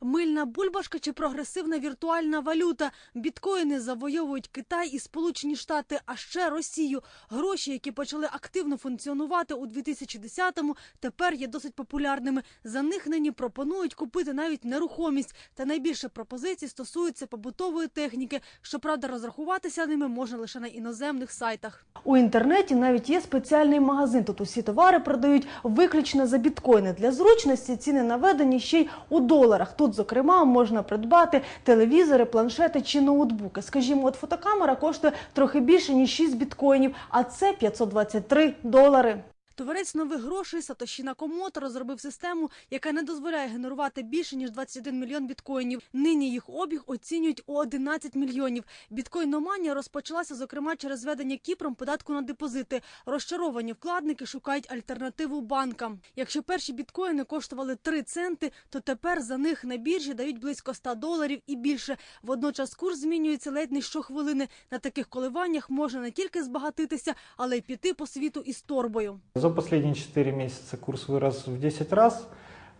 Мильна бульбашка чи прогресивна віртуальна валюта. Біткоїни завойовують Китай і Сполучені Штати, а ще Росію. Гроші, які почали активно функціонувати у 2010-му, тепер є досить популярними. За них нині пропонують купити навіть нерухомість. Та найбільше пропозицій стосується побутової техніки. Щоправда, розрахуватися ними можна лише на іноземних сайтах. У інтернеті навіть є спеціальний магазин. Тут усі товари продають виключно за біткоїни. Для зручності ціни наведені ще й у доларах. Тут, зокрема, можна придбати телевізори, планшети чи ноутбуки. Скажімо, от фотокамера коштує трохи більше ніж 6 біткоїнів, а це 523 долари. Товарець нових грошей Сатоші Накомото розробив систему, яка не дозволяє генерувати більше ніж 21 мільйон біткоїнів. Нині їх обіг оцінюють у 11 мільйонів. Біткоїноманія розпочалася зокрема через введення Кіпром податку на депозити. Розчаровані вкладники шукають альтернативу банкам. Якщо перші біткоїни коштували 3 центи, то тепер за них на біржі дають близько 100 доларів і більше. Водночас курс змінюється ледь не щохвилини. На таких коливаннях можна не тільки збагатитися, але й піти по світу із торбою За последние 4 месяца курс вырос в 10 раз,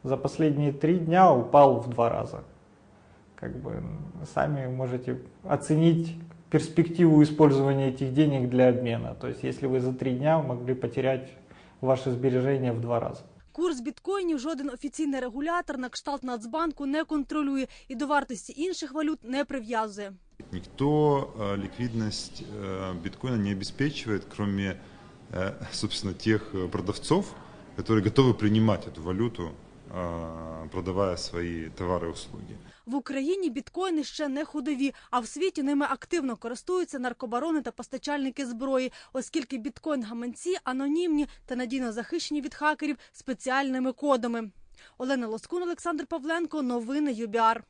за последние 3 дня упал в 2 раза. Как бы сами можете оценить перспективу использования этих денег для обмена. То есть если вы за 3 дня могли потерять ваши сбережения в 2 раза. Курс біткоїнів жоден офіційний регулятор на кшталт Нацбанку не контролює і до вартості інших валют не прив'язує. Никто э, ликвидность э, биткоина не обеспечивает, кроме, э, собственно, тех э, продавцов, которые готовы принимать эту валюту, э, продавая свои товары и услуги. В Україні біткоїни ще не ходові, а в світі ними активно користуються наркобарони та постачальники зброї, оскільки біткоін-гаманці анонімні та надійно захищені від хакерів спеціальними кодами. Олена Лоскун, Олександр Павленко. Новини ЮБІАР.